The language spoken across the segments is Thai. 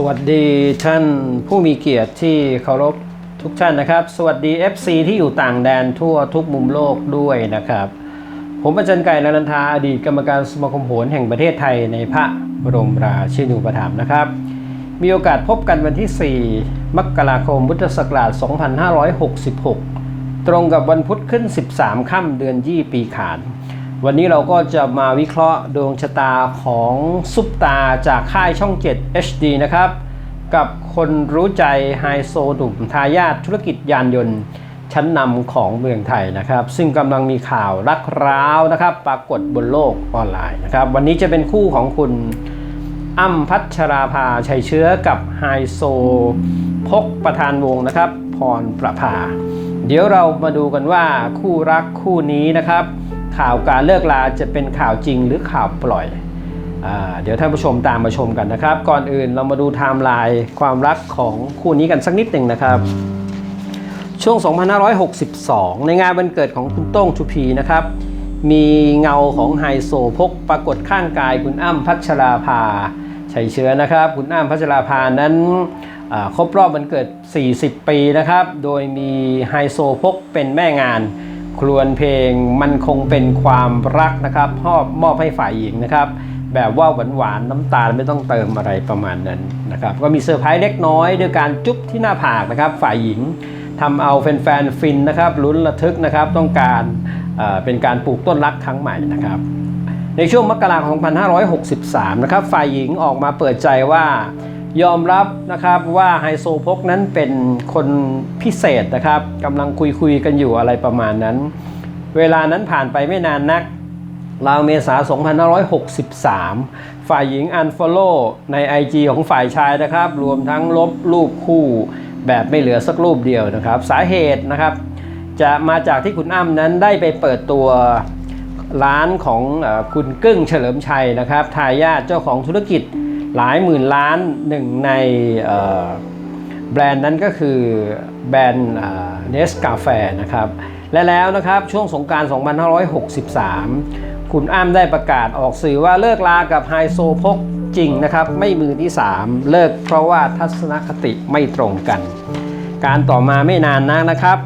สวัสดีท่านผู้มีเกียรติที่เคารพทุกท่านนะครับ สวัสดี FC ที่อยู่ต่างแดนทั่วทุกมุมโลกด้วยนะครับ ผมอาจารย์ไก่นันทาอดีตกรรมการสมาคมโหรแห่งประเทศไทยในพระบรมราชินูปถัมภ์นะครับ มีโอกาสพบกันวันที่ 4 มกราคมพุทธศักราช 2566 ตรงกับวันพุธขึ้น 13 ค่ำเดือนยี่ปีขาน วันนี้เราก็จะมาวิเคราะห์ดวงชะตาของซุปตาจากค่ายช่อง 7 HD นะครับ กับคนรู้ใจไฮโซหนุ่มทายาทธุรกิจยานยนต์ ชั้นนำของเมืองไทยนะครับ ซึ่งกำลังมีข่าวรักร้าวนะครับ ปรากฏบนโลกออนไลน์นะครับ วันนี้จะเป็นคู่ของคุณอ้ำพัชราภาชัยเชื้อกับไฮโซพกประธานวงนะครับ พรประภา เดี๋ยวเรามาดูกันว่าคู่รักคู่นี้นะครับ ข่าวการเลิกลาจะเป็นข่าวจริงหรือข่าวปล่อยอเดี๋ยวท่านผู้ชมตามมาชมกันนะครับ ก่อนอื่นเรามาดูไทม์ไลน์ความรักของคู่นี้กันสักนิดหนึ่งนะครับช่วง 2562 ในงานวันเกิดของคุณโต้งชุพีนะครับ มีเงาของไฮโซพกปรากฏข้างกายคุณอ้ำพัชราภาชัยเชื้อนะครับ คุณอ้ำพัชราภานั้นครบรอบวันเกิด 40 ปีนะครับ โดยมีไฮโซพกเป็นแม่งาน ครวนเพลงมันคงเป็นความรักนะครับมอบมอบให้ฝ่ายหญิงนะครับ แบบว่าหวานๆน้ำตาลไม่ต้องเติมอะไรประมาณนั้นนะครับก็มีเซอร์ไพรส์เล็กน้อยด้วยการจุ๊บที่หน้าผากนะครับ ฝ่ายหญิงทำเอาแฟนๆฟินนะครับลุ้นระทึกนะครับต้องการเอ่อเป็นการปลูกต้นรักครั้งใหม่นะครับ ในช่วงมกราคม2563 นะครับฝ่ายหญิงออกมาเปิดใจว่า ยอมรับนะครับว่าไฮโซพกนั้นเป็นคนพิเศษนะครับกำลังคุยคุยกันอยู่อะไรประมาณนั้น เวลานั้นผ่านไปไม่นานนักราวเมษา 2563 ฝ่ายหญิงอันฟอลโล่ใน IG ของฝ่ายชายนะครับ รวมทั้งลบรูปคู่แบบไม่เหลือสักรูปเดียวนะครับ สาเหตุนะครับ จะมาจากที่คุณอ้ำนั้นได้ไปเปิดตัวร้านของคุณกึ้งเฉลิมชัยนะครับ ทายาทเจ้าของธุรกิจ หลายหมื่นล้านหนึ่งในแบรนด์นั้นก็คือแบรนด์เนสกาแฟนะครับและแล้วนะครับช่วงสงกราร 2563 คุณอ้ำได้ประกาศออกสื่อว่าเลิกลากับไฮโซพกจริงนะครับ ไม่มือที่ 3 เลิกเพราะว่าทัศนคติไม่ตรงกัน การต่อมาไม่นานนักนะครับ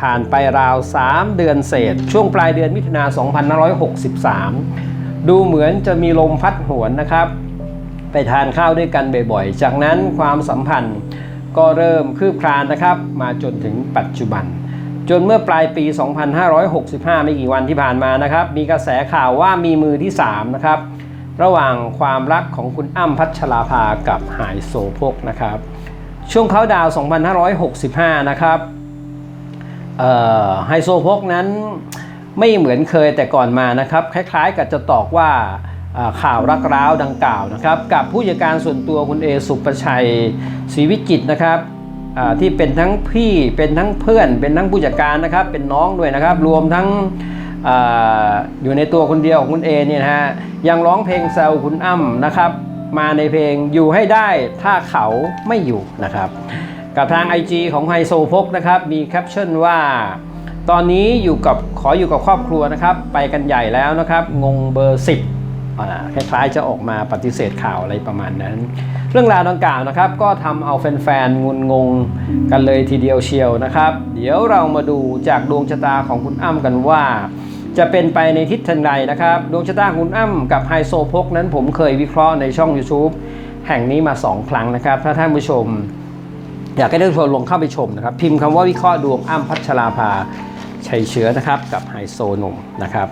ผ่านไปราว 3 เดือนเศษ ช่วงปลายเดือนมิถุนา 2563 ดูเหมือนจะมีลมพัดหวนนะครับ ไปทานข้าวด้วยกันบ่อยๆ จากนั้นความสัมพันธ์ก็เริ่มคืบคลานนะครับ มาจนถึงปัจจุบัน จนเมื่อปลายปี 2565 ไม่กี่วันที่ผ่านมานะครับ มีกระแสข่าวว่ามีมือที่3นะครับระหว่างความรักของคุณอ้ำพัชราภากับไฮโซพกนะครับ ช่วงเขาดาว 2565 นะครับไฮโซพกนั้นไม่เหมือนเคยแต่ก่อนมานะครับ คล้ายๆกับจะตอกว่า ข่าวรักร้าวดังกล่าวนะครับ กับผู้จัดการส่วนตัวคุณเอสุปชัยศรีวิจิตนะครับที่เป็นทั้งพี่เป็นทั้งเพื่อน เป็นทั้งผู้จัดการนะครับ เป็นน้องด้วยนะครับ รวมทั้งออยู่ในตัวคนเดียวของคุณเอเนี่ยนะฮะยังร้องเพลงแซวคุณอ้ำนะครับ มาในเพลงอยู่ให้ได้ถ้าเขาไม่อยู่นะครับ กับทาง IG ของไฮโซพกนะครับ มีแคปชั่นว่าตอนนี้อยู่กับขออยู่กับครอบครัวนะครับ ไปกันใหญ่แล้วนะครับ งงเบอร์ 10 คล้ายๆจะออกมาปฏิเสธข่าวอะไรประมาณนั้น เรื่องราวดังกล่าวนะครับ ก็ทำเอาแฟนๆงุนงงกันเลยทีเดียวเชียวนะครับ เดี๋ยวเรามาดูจากดวงชะตาของคุณอ้ำกันว่า จะเป็นไปในทิศทางใดนะครับ ดวงชะตาคุณอ้ำกับไฮโซพกนั้นผมเคยวิเคราะห์ในช่อง YouTube แห่งนี้มา 2 ครั้งนะครับ ถ้าท่านผู้ชม อยากให้ท่านผู้ชมลงเข้าไปชมนะครับ พิมพ์คำว่าวิเคราะห์ดวงอ้ำพัชราภาชัยเชื้อนะครับ กับไฮโซหนุ่มนะครับ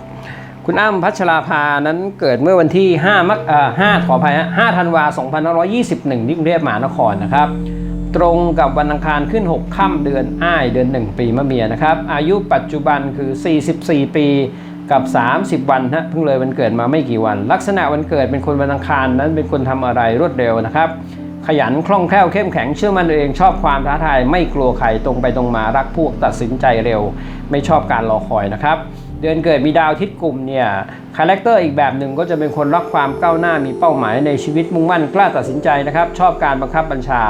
คุณอ้ำพัชราภานั้นเกิดเมื่อวันที่5มกอ่อ5ขออภัยฮะ5ธันวาคม2521 ที่กรุงเทพมหานครนะครับ ตรงกับวันอังคารขึ้น 6 ค่ำเดือนอ้ายเดือน 1 ปีมะเมียนะครับ อายุปัจจุบันคือ 44 ปีกับ 30 วันฮะเพิ่งเลยวันเกิดมาไม่กี่วัน ลักษณะวันเกิดเป็นคนวันอังคารนั้นเป็นคนทำอะไรรวดเร็วนะครับ ขยันคล่องแคล่วเข้มแข็งเชื่อมั่นตัวเองชอบความท้าทายไม่กลัวใครตรงไปตรงมารักพวกตัดสินใจเร็ว ไม่ชอบการรอคอยนะครับ เดือนเกิดมีดาวทิตย์กลุ่มเนี่ยคาแรคเตอร์อีกแบบหนึ่งก็จะเป็นคนรักความก้าวหน้ามีเป้าหมายในชีวิตมุ่งมั่นกล้าตัดสินใจนะครับ ชอบการบังคับบัญชา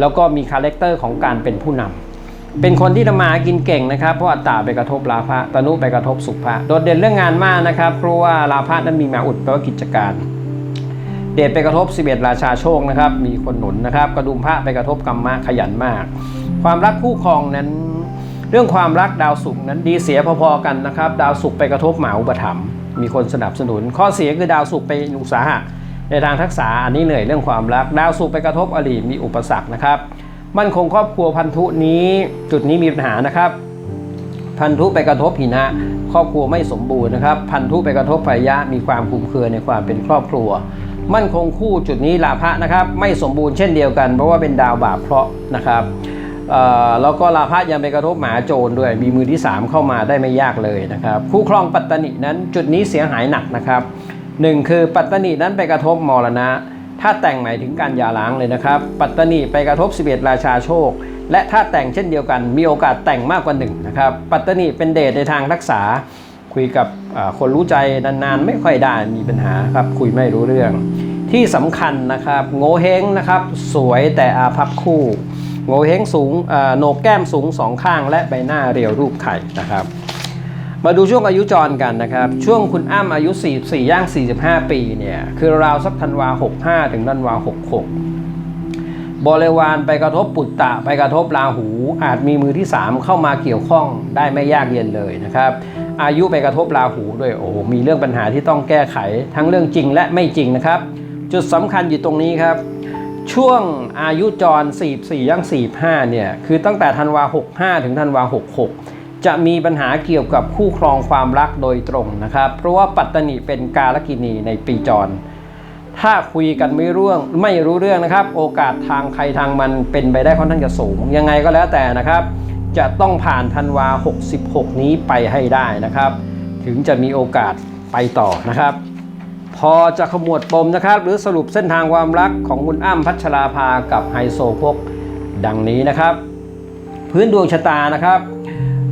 แล้วก็มีคาแรคเตอร์ของการเป็นผู้นำเป็นคนที่ทำมาหากินเก่งนะครับ เพราะอัตตาไปกระทบลาภะตนุไปกระทบสุภะโดดเด่นเรื่องงานมากนะครับเพราะว่าลาภะนั้นมีมาอุดแปลว่ากิจการ เดชไปกระทบ 11 ราชาโชคนะครับ มีคนหนุนนะครับ กระดุมพระไปกระทบกรรมะขยันมาก ความรักคู่ครองนั้น เรื่องความรักดาวศุกร์นั้นดีเสียพอๆกันนะครับ ดาวศุกร์ไปกระทบหมาอุปถัมภ์มีคนสนับสนุน ข้อเสียคือดาวศุกร์ไปอุตสาหะในทางทักษะอันนี้เหนื่อยเรื่องความรัก ดาวศุกร์ไปกระทบอริมีอุปสรรคนะครับ มั่นคงครอบครัวพันธุนี้จุดนี้มีปัญหานะครับ พันธุไปกระทบหินะครอบครัวไม่สมบูรณ์นะครับ พันธุไปกระทบไฟยะมีความคลุมเครือในความเป็นครอบครัว มั่นคงคู่จุดนี้ลาภะนะครับ ไม่สมบูรณ์เช่นเดียวกัน เพราะว่าเป็นดาวบาปเคราะนะครับ แล้วก็ลาภะยังไปกระทบหมาโจรด้วย มีมือที่ 3 เข้ามาได้ไม่ยากเลยนะครับ คู่ครองปัตตนินั้นจุดนี้เสียหายหนักนะครับหนึ่งคือปัตตนินั้นไปกระทบมรณะ ถ้าแต่งหมายถึงการหย่าร้างเลยนะครับ ปัตตนีไปกระทบ 11 ราชาโชค และถ้าแต่งเช่นเดียวกัน มีโอกาสแต่งมากกว่าหนึ่งนะครับ ปัตตนีเป็นเดชในทางรักษา คุยกับคนรู้ใจนานๆ ไม่ค่อยได้มีปัญหาครับ คุยไม่รู้เรื่อง ที่สำคัญนะครับ โง่เฮงนะครับ สวยแต่อาภัพคู่ โงเฮงสูงโหนกแก้มสูงสองข้างและใบหน้าเรียวรูปไข่นะครับมาดูช่วงอายุจรกันนะครับ ช่วงคุณอ้ำอายุ 44 ย่าง 45 ปีเนี่ย คือราวสักธันวา 65 ถึงธันวา 66 บริวารไปกระทบปุตตะ ไปกระทบราหู อาจมีมือที่ 3 เข้ามาเกี่ยวข้องได้ไม่ยากเย็นเลยนะครับ อายุไปกระทบราหูด้วยโอ้โหมีเรื่องปัญหาที่ต้องแก้ไขทั้งเรื่องจริงและไม่จริงนะครับ จุดสำคัญอยู่ตรงนี้ครับ ช่วงอายุจร 44ย่าง45 เนี่ย คือตั้งแต่ธันวา 65 ถึงธันวา 66 จะมีปัญหาเกี่ยวกับคู่ครองความรักโดยตรงนะครับ เพราะว่าปัตตนิเป็นกาลกินีในปีจร ถ้าคุยกันไม่รู้เรื่องไม่รู้เรื่องนะครับ โอกาสทางใครทางมันเป็นไปได้ค่อนข้างจะสูง ยังไงก็แล้วแต่นะครับ จะต้องผ่านธันวา 66 นี้ไปให้ได้นะครับ ถึงจะมีโอกาสไปต่อนะครับ พอจะขมวดปมนะครับ หรือสรุปเส้นทางความรักของคุณอ้ำพัชราภากับไฮโซพกดังนี้นะครับ พื้นดวงชะตานะครับ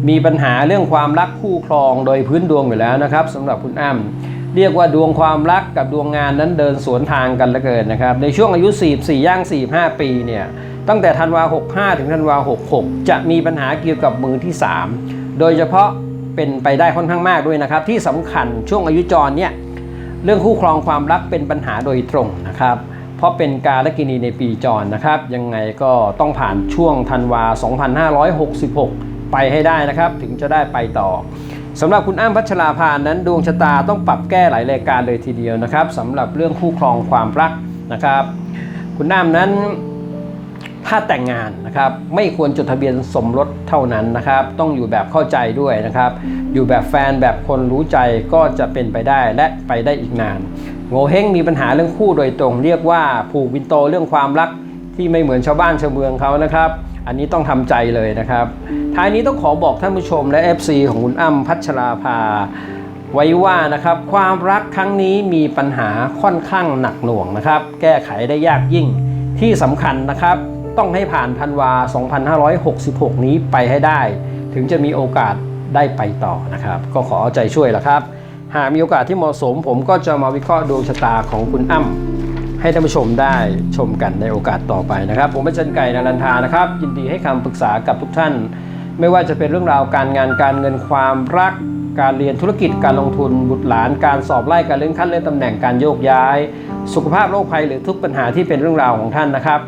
มีปัญหาเรื่องความรักคู่ครองโดยพื้นดวงอยู่แล้วนะครับสำหรับคุณอ้ำเรียกว่าดวงความรักกับดวงงานนั้นเดินสวนทางกันเหลือเกินนะครับ ในช่วงอายุ 44 ย่าง 45 ปีเนี่ยตั้งแต่ธันวา 65 ถึงธันวา 66 จะมีปัญหาเกี่ยวกับมือที่ 3 โดยเฉพาะเป็นไปได้ค่อนข้างมากด้วยนะครับ ที่สำคัญช่วงอายุจรเนี่ย เรื่องคู่ครองความรักเป็นปัญหาโดยตรงนะครับ เพราะเป็นการลกินีในปีจรนะครับ ยังไงก็ต้องผ่านช่วงธันวา 2566 ไปให้ได้นะครับ ถึงจะได้ไปต่อสำหรับคุณอ้ำพัชราภานั้นดวงชะตาต้องปรับแก้หลายรายการเลยทีเดียวนะครับสำหรับเรื่องคู่ครองความรักนะครับ คุณอ้ำนั้น ถ้าแต่งงานนะครับไม่ควรจดทะเบียนสมรสเท่านั้นนะครับต้องอยู่แบบเข้าใจด้วยนะครับอยู่แบบแฟนแบบคนรู้ใจก็จะเป็นไปได้และไปได้อีกนานโงเฮงมีปัญหาเรื่องคู่โดยตรง เรียกว่าผูกวินโตเรื่องความรักที่ไม่เหมือนชาวบ้านชาวเมืองเขานะครับ อันนี้ต้องทำใจเลยนะครับท้ายนี้ต้องขอบอกท่านผู้ชมและ FC ของคุณอ้ำพัชราภาไว้ว่านะครับความรักครั้งนี้มีปัญหาค่อนข้างหนักหน่วงนะครับ แก้ไขได้ยากยิ่งที่สำคัญนะครับ ต้องให้ผ่านธันวา 2566 นี้ไปให้ได้ ถึงจะมีโอกาสได้ไปต่อนะครับ ก็ขอเอาใจช่วยละครับ หากมีโอกาสที่เหมาะสม ผมก็จะมาวิเคราะห์ดวงชะตาของคุณอ้ำให้ท่านผู้ชมได้ชมกันในโอกาสต่อไปนะครับ ผมเป็นเชนไก่นารันทานะครับ ยินดีให้คำปรึกษากับทุกท่าน ไม่ว่าจะเป็นเรื่องราวการงานการเงินความรัก การเรียนธุรกิจการลงทุนบุตรหลาน การสอบไล่การเลื่อนขั้นเลื่อนตำแหน่งการโยกย้าย สุขภาพโรคภัยหรือทุกปัญหาที่เป็นเรื่องราวของท่านนะครับ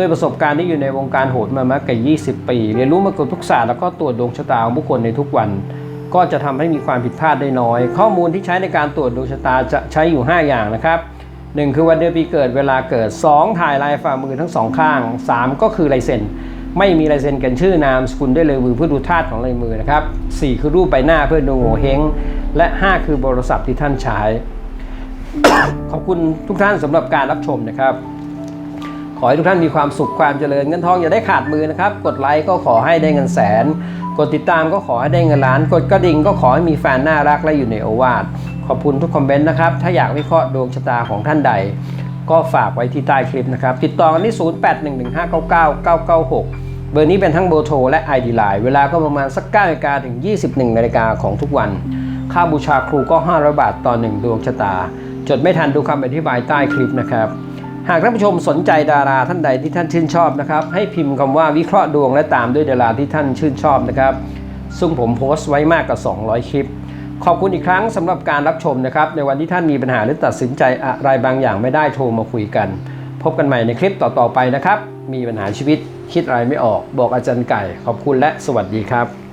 ด้วยประสบการณ์ที่อยู่ในวงการโหนมามากกว่า 20 ปี เรียนรู้มาเกือบทุกศาสตร์แล้วก็ตรวจดวงชะตาของผู้คนในทุกวัน ก็จะทำให้มีความผิดพลาดได้น้อย ข้อมูลที่ใช้ในการตรวจดวงชะตาจะใช้อยู่ 5 อย่างนะครับ 1 คือวันเดือนปีเกิดเวลาเกิด 2 ถ่ายลายฝ่ามือทั้งสองข้าง 3 ก็คือลายเซ็นไม่มีลายเซ็นกันชื่อนามสกุลด้วยเลยมือเพื่อดูธาตุของลายมือนะครับ 4 คือรูปใบหน้าเพื่อดูโงเฮงและ 5 คือโทรศัพท์ที่ท่านใช้ขอบคุณทุกท่านสำหรับการรับชมนะครับ ขอให้ทุกท่านมีความสุขความเจริญเงินทองอย่าได้ขาดมือนะครับ กดไลค์ก็ขอให้ได้เงินแสน กดติดตามก็ขอให้ได้เงินล้าน กดกระดิ่งก็ขอให้มีแฟนน่ารักและอยู่ในโอวาทขอบคุณทุกคอมเมนต์นะครับ ถ้าอยากวิเคราะห์ดวงชะตาของท่านใด ก็ฝากไว้ที่ใต้คลิปนะครับ ติดต่อกันที่ 0811599996 เบอร์นี้เป็นทั้งเบอร์โทรและ ID Line เวลาก็ประมาณสัก9นาฬิกาถึง 21นาฬิกาของทุกวัน ค่าบูชาครูก็ 500 บาทต่อ1ดวงชะตา จดไม่ทันดูคำอธิบายใต้คลิปนะครับ หากท่านผู้ชมสนใจดาราท่านใดที่ท่านชื่นชอบนะครับ ให้พิมพ์คำว่าวิเคราะห์ดวงและตามด้วยดาราที่ท่านชื่นชอบนะครับ ซึ่งผมโพสต์ไว้มากกว่า 200 คลิป ขอบคุณอีกครั้งสำหรับการรับชมนะครับ ในวันที่ท่านมีปัญหาหรือตัดสินใจอะไรบางอย่างไม่ได้โทรมาคุยกัน พบกันใหม่ในคลิปต่อๆไปนะครับ มีปัญหาชีวิตคิดอะไรไม่ออก บอกอาจารย์ไก่ ขอบคุณและสวัสดีครับ